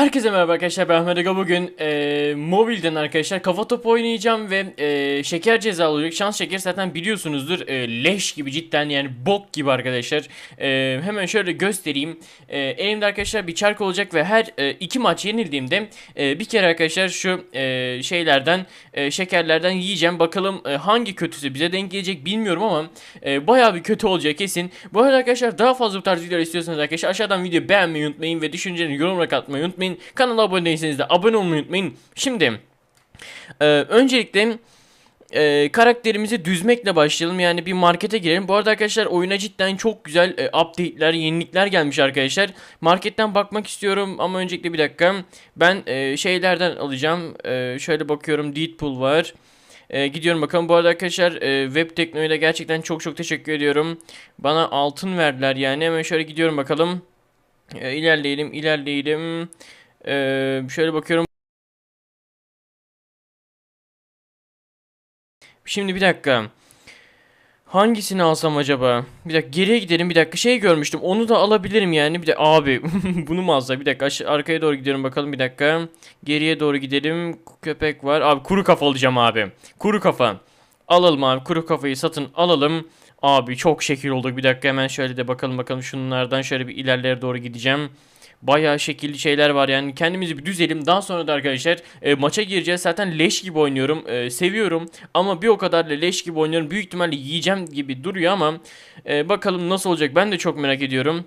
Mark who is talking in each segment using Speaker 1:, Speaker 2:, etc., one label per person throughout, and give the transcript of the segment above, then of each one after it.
Speaker 1: Herkese merhaba arkadaşlar ben Ahmet Aga. Bugün e, mobilden arkadaşlar kafa topu oynayacağım ve e, şeker ceza olacak. Şans şeker zaten biliyorsunuzdur. E, leş gibi cidden yani bok gibi arkadaşlar. E, hemen şöyle göstereyim. E, elimde arkadaşlar bir çark olacak ve her e, iki maç yenildiğimde e, bir kere arkadaşlar şu e, şeylerden e, şekerlerden yiyeceğim. Bakalım e, hangi kötüsü bize denk gelecek bilmiyorum ama e, baya bir kötü olacak kesin. Bu arada arkadaşlar daha fazla bu tarz videolar istiyorsanız arkadaşlar aşağıdan videoyu beğenmeyi unutmayın ve düşüncelerinizi yorum olarak atmayı unutmayın unutmayın. Kanala abone değilseniz de abone olmayı unutmayın. Şimdi e, öncelikle e, karakterimizi düzmekle başlayalım. Yani bir markete girelim. Bu arada arkadaşlar oyuna cidden çok güzel e, update'ler, yenilikler gelmiş arkadaşlar. Marketten bakmak istiyorum ama öncelikle bir dakika. Ben e, şeylerden alacağım. E, şöyle bakıyorum. Deadpool var. E, gidiyorum bakalım. Bu arada arkadaşlar e, web teknolojide gerçekten çok çok teşekkür ediyorum. Bana altın verdiler yani. Hemen şöyle gidiyorum bakalım. E, ilerleyelim, ilerleyelim. Ee, şöyle bakıyorum. Şimdi bir dakika. Hangisini alsam acaba? Bir dakika geriye gidelim. Bir dakika şey görmüştüm. Onu da alabilirim yani. Bir de abi bunu mu alsak? Bir dakika arkaya doğru gidiyorum bakalım bir dakika. Geriye doğru gidelim. Köpek var. Abi kuru kafa alacağım abi. Kuru kafa. Alalım abi kuru kafayı satın alalım. Abi çok şekil olduk. Bir dakika hemen şöyle de bakalım bakalım şunlardan şöyle bir ilerlere doğru gideceğim Bayağı şekilli şeyler var yani kendimizi bir düzelim. Daha sonra da arkadaşlar e, maça gireceğiz. Zaten leş gibi oynuyorum. E, seviyorum ama bir o kadar da leş gibi oynuyorum. Büyük ihtimalle yiyeceğim gibi duruyor ama e, bakalım nasıl olacak ben de çok merak ediyorum.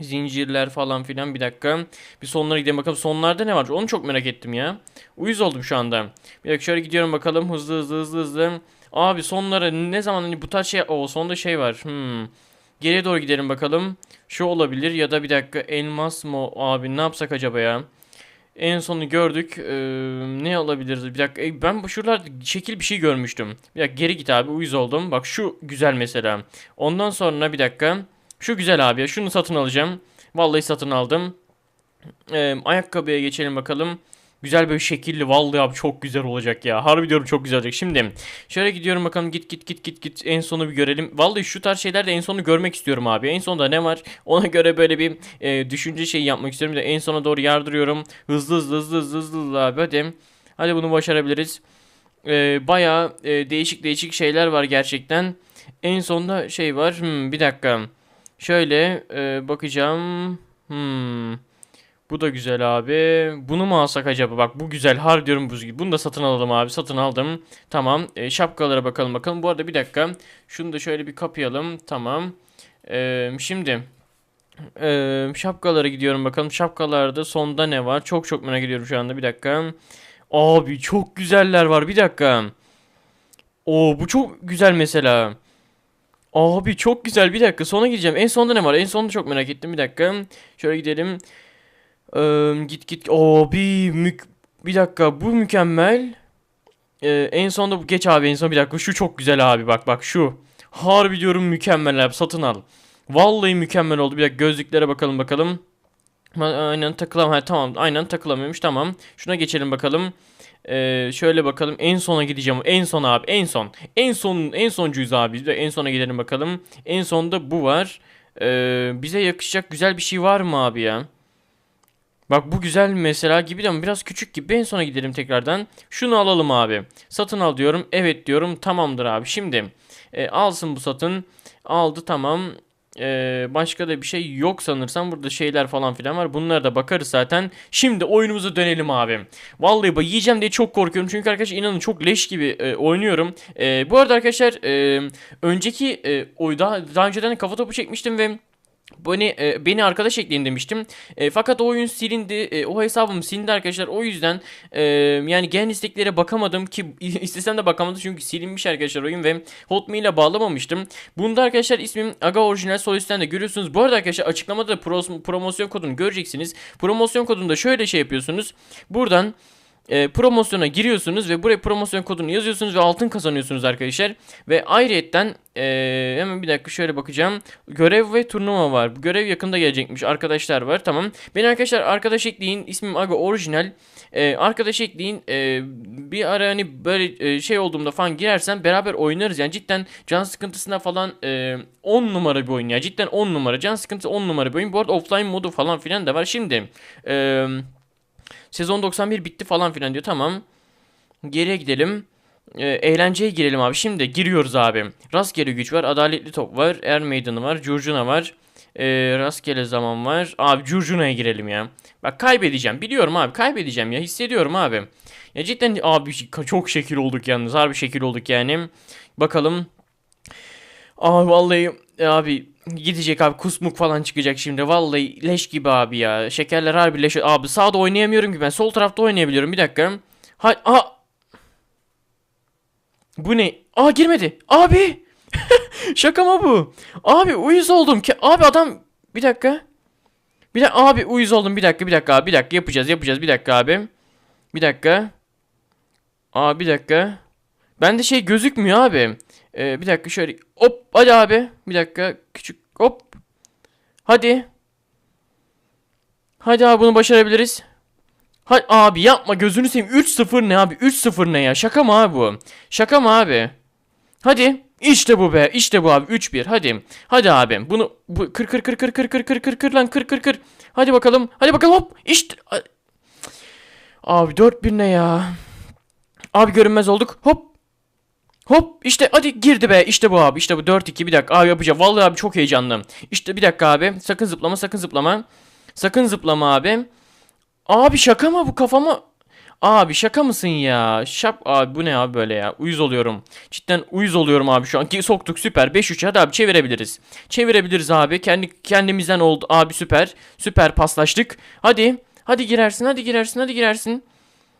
Speaker 1: Zincirler falan filan bir dakika. Bir sonlara gidelim bakalım sonlarda ne var onu çok merak ettim ya. Uyuz oldum şu anda. Bir dakika şöyle gidiyorum bakalım hızlı hızlı hızlı hızlı. Abi sonlara ne zaman hani bu tarz şey o sonda şey var. Hmm. Geriye doğru gidelim bakalım. Şu olabilir ya da bir dakika elmas mı abi ne yapsak acaba ya? En sonu gördük. Ee, ne olabilir? Bir dakika e, ben şuralarda şekil bir şey görmüştüm. Bir dakika geri git abi uyuz oldum. Bak şu güzel mesela. Ondan sonra bir dakika. Şu güzel abi ya şunu satın alacağım. Vallahi satın aldım. Ee, ayakkabıya geçelim bakalım. Güzel böyle şekilli vallahi abi çok güzel olacak ya. Harbi diyorum çok güzel olacak. Şimdi şöyle gidiyorum bakalım git git git git git en sonu bir görelim. Vallahi şu tarz şeyler de en sonu görmek istiyorum abi. En sonda ne var? Ona göre böyle bir e, düşünce şey yapmak istiyorum. De en sona doğru yardırıyorum. Hızlı hızlı hızlı hızlı hızlı, hızlı abi hadi. Hadi bunu başarabiliriz. E, Baya e, değişik değişik şeyler var gerçekten. En sonda şey var. Hmm, bir dakika. Şöyle e, bakacağım. Hmm. Bu da güzel abi. Bunu mu alsak acaba? Bak bu güzel. Har diyorum buz gibi. Bunu da satın alalım abi. Satın aldım. Tamam. E, şapkalara bakalım bakalım. Bu arada bir dakika. Şunu da şöyle bir kapayalım. Tamam. E, şimdi e, şapkalara gidiyorum bakalım. Şapkalarda sonda ne var? Çok çok merak ediyorum şu anda. Bir dakika. Abi çok güzeller var. Bir dakika. Oo bu çok güzel mesela. Abi çok güzel. Bir dakika. Sona gideceğim. En sonda ne var? En sonda çok merak ettim. Bir dakika. Şöyle gidelim. Ee, git git. Oo bir mük bir dakika bu mükemmel. Ee, en sonunda bu geç abi en son bir dakika şu çok güzel abi bak bak şu. Harbi diyorum mükemmel abi satın al. Vallahi mükemmel oldu. Bir dakika gözlüklere bakalım bakalım. Aynen takılam. Ha, tamam aynen takılamıyormuş tamam. Şuna geçelim bakalım. Ee, şöyle bakalım en sona gideceğim. En son abi en son. En son en soncuyuz abi. En sona gidelim bakalım. En sonda bu var. Ee, bize yakışacak güzel bir şey var mı abi ya? Bak bu güzel mesela gibi ama biraz küçük gibi. En sona gidelim tekrardan. Şunu alalım abi. Satın al diyorum. Evet diyorum. Tamamdır abi. Şimdi e, alsın bu satın. Aldı tamam. Ee, başka da bir şey yok sanırsam. Burada şeyler falan filan var. Bunlara da bakarız zaten. Şimdi oyunumuza dönelim abi. Vallahi bak yiyeceğim diye çok korkuyorum. Çünkü arkadaşlar inanın çok leş gibi e, oynuyorum. E, bu arada arkadaşlar e, önceki e, oyda daha önceden kafa topu çekmiştim ve Beni, e, beni arkadaş ekleyin demiştim. E, fakat o oyun silindi. E, o hesabım silindi arkadaşlar. O yüzden e, yani gen isteklere bakamadım ki istesem de bakamadım çünkü silinmiş arkadaşlar oyun ve Hotmail'e bağlamamıştım. Bunda arkadaşlar ismim Aga Orijinal Solist'ten de görüyorsunuz. Bu arada arkadaşlar açıklamada da promosyon kodunu göreceksiniz. Promosyon kodunda şöyle şey yapıyorsunuz. Buradan e, promosyona giriyorsunuz ve buraya promosyon kodunu yazıyorsunuz ve altın kazanıyorsunuz arkadaşlar. Ve ayrıyetten e, hemen bir dakika şöyle bakacağım. Görev ve turnuva var. Görev yakında gelecekmiş. Arkadaşlar var. Tamam. Beni arkadaşlar arkadaş ekleyin. İsmim Aga Orijinal. E, arkadaş ekleyin. E, bir ara hani böyle e, şey olduğumda falan girersem beraber oynarız. Yani cidden can sıkıntısına falan e, 10 numara bir oyun ya. Cidden 10 numara. Can sıkıntısı 10 numara bir oyun. Bu arada offline modu falan filan da var. Şimdi eee Sezon 91 bitti falan filan diyor. Tamam. Geriye gidelim. Ee, eğlenceye girelim abi. Şimdi giriyoruz abi. Rastgele güç var. Adaletli top var. Er meydanı var. Curcuna var. Ee, rastgele zaman var. Abi Curcuna'ya girelim ya. Bak kaybedeceğim. Biliyorum abi kaybedeceğim ya. Hissediyorum abi. Ya cidden abi çok şekil olduk yalnız. Harbi şekil olduk yani. Bakalım. Abi vallahi abi gidecek abi kusmuk falan çıkacak şimdi. Vallahi leş gibi abi ya. Şekerler harbi leş. Abi sağda oynayamıyorum ki ben. Sol tarafta oynayabiliyorum. Bir dakika. Ha, aha. Bu ne? Aa girmedi. Abi. Şaka mı bu? Abi uyuz oldum ki. Abi adam bir dakika. Bir dakika abi uyuz oldum. Bir dakika bir dakika abi. Bir dakika yapacağız yapacağız. Bir dakika abi. Bir dakika. Aa bir dakika. Bende şey gözükmüyor abi. Ee, bir dakika şöyle. Hop hadi abi. Bir dakika. Küçük hop. Hadi. Hadi abi bunu başarabiliriz. Hadi abi yapma gözünü seveyim. 3-0 ne abi? 3-0 ne ya? Şaka mı abi bu? Şaka mı abi? Hadi. İşte bu be. İşte bu abi. 3-1. Hadi. Hadi abi. Bunu bu kır kır kır kır kır kır kır kır kır lan kır kır kır. Hadi bakalım. Hadi bakalım hop. İşte. Abi 4-1 ne ya? Abi görünmez olduk. Hop. Hop işte hadi girdi be. İşte bu abi. İşte bu 4-2 bir dakika. Abi yapacağım. Vallahi abi çok heyecanlıyım. İşte bir dakika abi. Sakın zıplama sakın zıplama. Sakın zıplama abi. Abi şaka mı bu kafama? Abi şaka mısın ya? Şap abi bu ne abi böyle ya? Uyuz oluyorum. Cidden uyuz oluyorum abi şu an. Ki soktuk süper. 5-3 hadi abi çevirebiliriz. Çevirebiliriz abi. Kendi kendimizden oldu. Abi süper. Süper paslaştık. Hadi. Hadi girersin. Hadi girersin. Hadi girersin.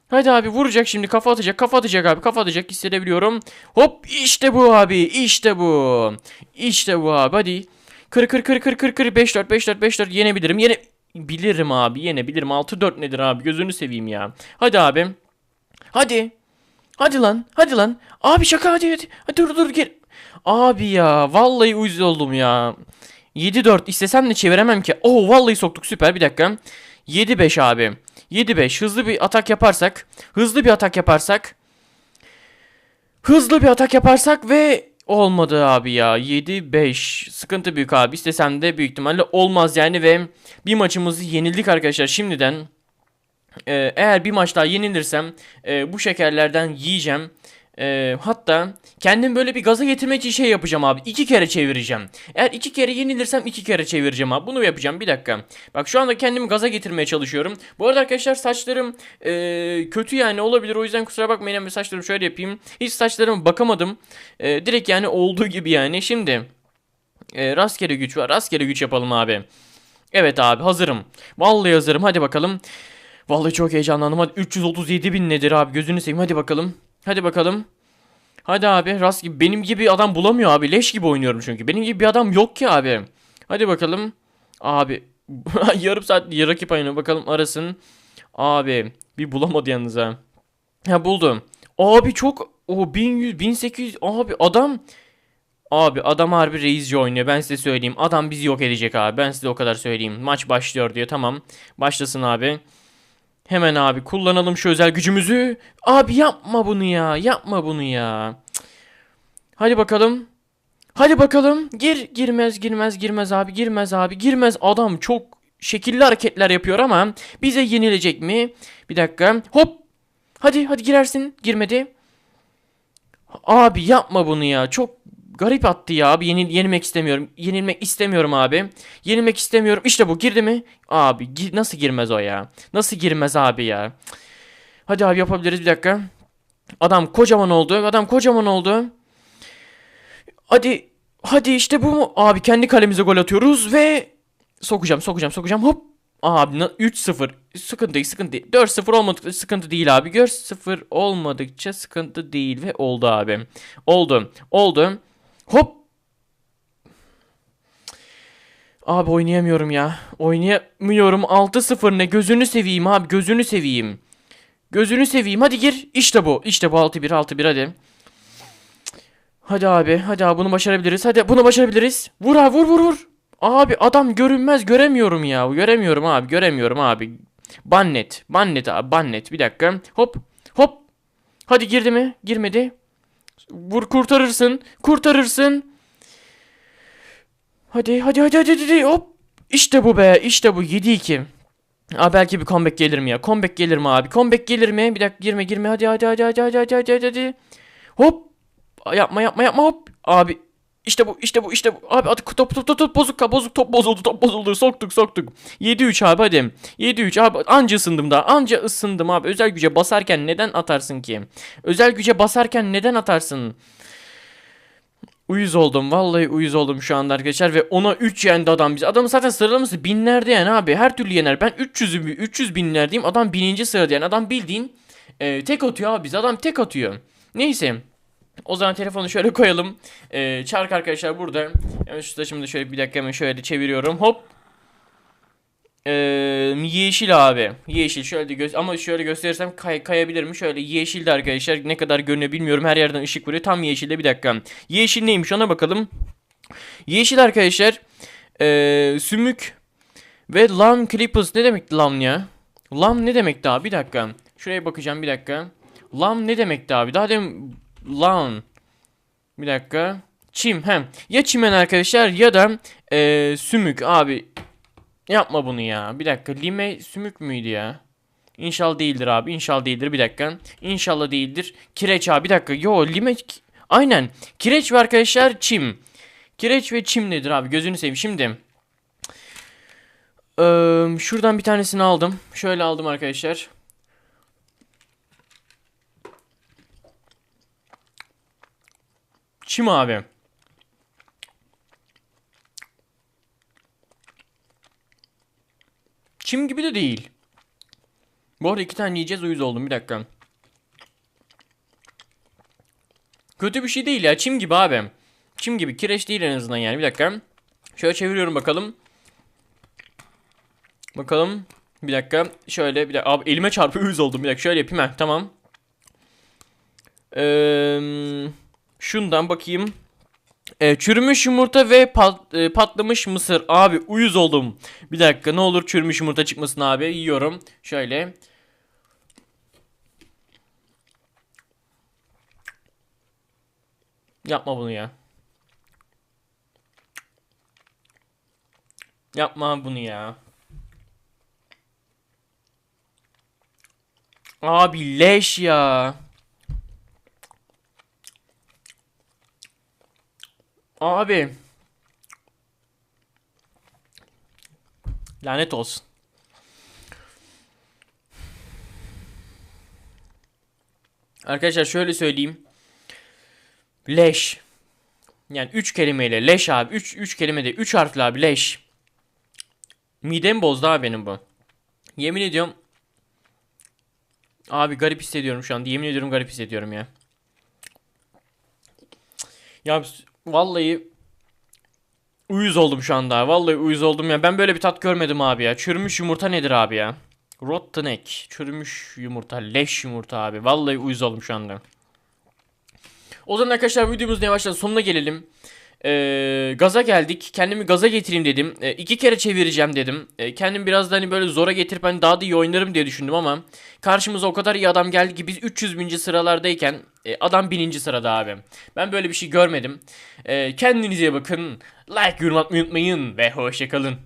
Speaker 1: Hadi abi vuracak şimdi kafa atacak kafa atacak abi kafa atacak hissedebiliyorum. Hop işte bu abi işte bu. İşte bu abi hadi. Kır kır kır kır kır kır 5-4 5-4 5-4 yenebilirim. Yene bilirim abi yenebilirim. 6-4 nedir abi gözünü seveyim ya. Hadi abi. Hadi. Hadi lan hadi lan. Abi şaka hadi hadi. Hadi dur dur gel. Abi ya vallahi uyuz oldum ya. 7-4 istesem de çeviremem ki. Oh vallahi soktuk süper bir dakika. 7-5 abi. 7-5 hızlı bir atak yaparsak. Hızlı bir atak yaparsak. Hızlı bir atak yaparsak ve olmadı abi ya. 7-5 sıkıntı büyük abi. İstesem de büyük ihtimalle olmaz yani ve bir maçımızı yenildik arkadaşlar şimdiden. Ee, eğer bir maç daha yenilirsem e, bu şekerlerden yiyeceğim. E, hatta kendim böyle bir gaza getirmek için şey yapacağım abi. iki kere çevireceğim. Eğer iki kere yenilirsem iki kere çevireceğim abi. Bunu yapacağım bir dakika. Bak şu anda kendimi gaza getirmeye çalışıyorum. Bu arada arkadaşlar saçlarım e, kötü yani olabilir. O yüzden kusura bakmayın ama saçlarımı şöyle yapayım. Hiç saçlarıma bakamadım. E, direkt yani olduğu gibi yani. Şimdi e, rastgele güç var. Rastgele güç yapalım abi. Evet abi hazırım. Vallahi hazırım. Hadi bakalım. Vallahi çok heyecanlandım. Hadi 337 bin nedir abi gözünü seveyim. Hadi bakalım. Hadi bakalım. Hadi abi rast gibi. Benim gibi adam bulamıyor abi. Leş gibi oynuyorum çünkü. Benim gibi bir adam yok ki abi. Hadi bakalım. Abi. yarım saat rakip ayını bakalım arasın. Abi. Bir bulamadı yalnız ha. Ha buldum. Abi çok. O 1100 1800 abi adam. Abi adam harbi reisci oynuyor ben size söyleyeyim. Adam bizi yok edecek abi ben size o kadar söyleyeyim. Maç başlıyor diyor tamam. Başlasın abi. Hemen abi kullanalım şu özel gücümüzü. Abi yapma bunu ya. Yapma bunu ya. Hadi bakalım. Hadi bakalım. Gir girmez girmez girmez abi girmez abi girmez. Adam çok şekilli hareketler yapıyor ama bize yenilecek mi? Bir dakika. Hop. Hadi hadi girersin. Girmedi. Abi yapma bunu ya. Çok garip attı ya abi. Yenil yenilmek istemiyorum. Yenilmek istemiyorum abi. Yenilmek istemiyorum. İşte bu girdi mi? Abi gi nasıl girmez o ya? Nasıl girmez abi ya? Hadi abi yapabiliriz bir dakika. Adam kocaman oldu. Adam kocaman oldu. Hadi hadi işte bu mu? Abi kendi kalemize gol atıyoruz ve sokacağım sokacağım sokacağım hop. Abi 3-0 sıkıntı değil sıkıntı değil. 4-0 olmadıkça sıkıntı değil abi. 4-0 olmadıkça sıkıntı değil ve oldu abi. Oldu. Oldu. Hop. Abi oynayamıyorum ya. Oynayamıyorum. 6-0 ne? Gözünü seveyim abi. Gözünü seveyim. Gözünü seveyim. Hadi gir. İşte bu. İşte bu 6-1 6-1 hadi. Hadi abi. Hadi abi bunu başarabiliriz. Hadi bunu başarabiliriz. Vur abi vur vur vur. Abi adam görünmez göremiyorum ya. Göremiyorum abi. Göremiyorum abi. Bannet. Bannet abi. Bannet. Bir dakika. Hop. Hop. Hadi girdi mi? Girmedi. Vur kurtarırsın. Kurtarırsın. Hadi hadi hadi hadi hadi hop. İşte bu be. İşte bu 7-2. Abi belki bir comeback gelir mi ya? Comeback gelir mi abi? Comeback gelir mi? Bir dakika girme girme hadi hadi hadi hadi hadi hadi hadi hadi. Hop. Yapma yapma yapma hop. Abi işte bu işte bu işte bu. Abi hadi top top top top bozuk ka- bozuk top bozuldu top bozuldu soktuk soktuk. 7-3 abi hadi. 7-3 abi anca ısındım daha anca ısındım abi. Özel güce basarken neden atarsın ki? Özel güce basarken neden atarsın? Uyuz oldum. Vallahi uyuz oldum şu anda arkadaşlar ve ona 3 yendi adam biz. Adamın zaten sıralaması binlerde yani abi. Her türlü yener. Ben 300'ü 300 binlerdeyim. Adam bininci sırada yani. Adam bildiğin e, tek atıyor abi biz. Adam tek atıyor. Neyse. O zaman telefonu şöyle koyalım. E, çark arkadaşlar burada. Hemen şu saçımı da şöyle bir dakika hemen şöyle çeviriyorum. Hop. E, yeşil abi. Yeşil şöyle de gö- ama şöyle gösterirsem kay kayabilirim. Şöyle yeşildi arkadaşlar. Ne kadar görünüyor bilmiyorum. Her yerden ışık vuruyor. Tam yeşilde bir dakika. Yeşil neymiş ona bakalım. Yeşil arkadaşlar. E, sümük ve lam clippers ne demek lam ya? Lam ne demekti abi? Bir dakika. Şuraya bakacağım bir dakika. Lam ne demekti abi? Daha demin lan. Bir dakika. Çim hem. Ya çimen arkadaşlar ya da e, sümük abi. Yapma bunu ya. Bir dakika. Lime sümük müydü ya? İnşallah değildir abi. İnşallah değildir. Bir dakika. İnşallah değildir. Kireç abi. Bir dakika. Yo lime. Aynen. Kireç ve arkadaşlar çim. Kireç ve çim nedir abi? Gözünü seveyim. Şimdi. Eee, şuradan bir tanesini aldım. Şöyle aldım arkadaşlar. Çim abi. Çim gibi de değil. Bu arada iki tane yiyeceğiz uyuz oldum bir dakika. Kötü bir şey değil ya çim gibi abi. Çim gibi kireç değil en azından yani bir dakika. Şöyle çeviriyorum bakalım. Bakalım. Bir dakika. Şöyle bir dakika. Abi elime çarpıyor uyuz oldum. Bir dakika şöyle yapayım ha tamam. Eee şundan bakayım. Ee, çürümüş yumurta ve pat- e, patlamış mısır. Abi uyuz oldum. Bir dakika ne olur çürümüş yumurta çıkmasın abi. Yiyorum. Şöyle. Yapma bunu ya. Yapma bunu ya. Abi leş ya. Abi. Lanet olsun. Arkadaşlar şöyle söyleyeyim. Leş. Yani 3 kelimeyle leş abi. 3 3 kelimede 3 harfli abi leş. Midem bozdu abi benim bu. Yemin ediyorum. Abi garip hissediyorum şu anda. Yemin ediyorum garip hissediyorum ya. Ya vallahi uyuz oldum şu anda. Vallahi uyuz oldum ya. Ben böyle bir tat görmedim abi ya. Çürümüş yumurta nedir abi ya? Rotten egg. Çürümüş yumurta. Leş yumurta abi. Vallahi uyuz oldum şu anda. O zaman arkadaşlar videomuzun yavaştan sonuna gelelim. Ee, gaza geldik. Kendimi gaza getireyim dedim. Ee, iki kere çevireceğim dedim. Ee, kendim biraz da hani böyle zora getirip hani daha da iyi oynarım diye düşündüm ama karşımıza o kadar iyi adam geldi ki biz 300 binci sıralardayken e, adam bininci sırada abi. Ben böyle bir şey görmedim. Ee, kendinize bakın. Like, yorum atmayı unutmayın ve hoşçakalın.